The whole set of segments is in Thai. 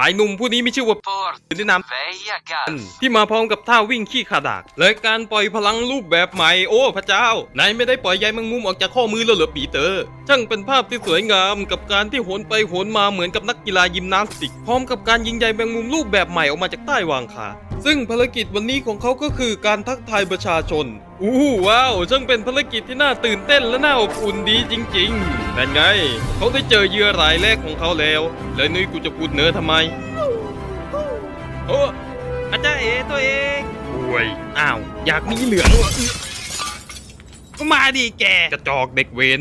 ชายหนุ่มผู้นี้มีชื่อว่า Porto แนะน Veia ำ Gas. ที่มาพร้อมกับท่าวิ่งขี้ขาดากและการปล่อยพลังรูปแบบใหม่ โอ้พระเจ้านายไม่ได้ปล่อยใยแมงมุมออกจากข้อมือแล้วเหรอปีเตอร์ช่างเป็นภาพที่สวยงามกับการที่โหนไปโหนมาเหมือนกับนักกีฬายิมนาสติก พร้อมกับการยิงใยแมงมุมรูปแบบใหม่ออกมาจากใต้วางขา ซึ่งภารกิจวันนี้ของเขาก็คือการทักทายประชาชน อู้ว้าวช่างเป็นภารกิจที่น่าตื่นเต้นและน่าอบอุ่นดีจริงๆนั่นไง เขาได้เจอเหยื่อรายแรกของเขาแล้ว แล้วนุ้ยกูจะพูดเนื้อทำไม โอ้อาจารย์เอตัวเองโอ้ยอ้าว อยากมีเหลืองเหรอก็มาดิแกกระจอกเด็กเวน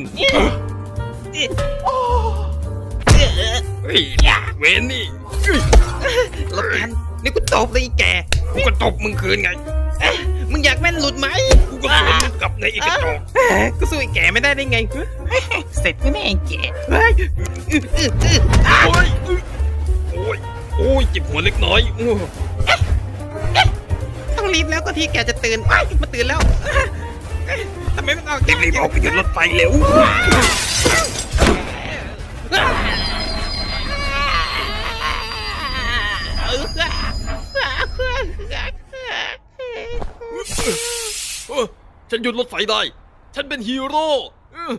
เฮ้ยเวนนี่เฮ้ยลบกัน นี่กูตบเลยไอ้แกกูก็ตบมึงคืนไงมึงอยากแม่นหลุดไหมกูก็สวนมึงกลับไงอีกกระจอกกูสู้ไอ้แกไม่ได้ได้ไงเสร็จแน่ไอ้แกเฮ้ยโอ้ยโอ้ยโอ้ยเจ็บหัวเล็กน้อยโอ้ต้องรีบแล้วก็ที่แกจะตื่นไอ้ยมาตื่นแล้วทำไมไม่ออกรีบๆออกไปหยุดรถไฟเร็วเฉันหยุดรถไฟได้ ฉันเป็นฮีโร่เออ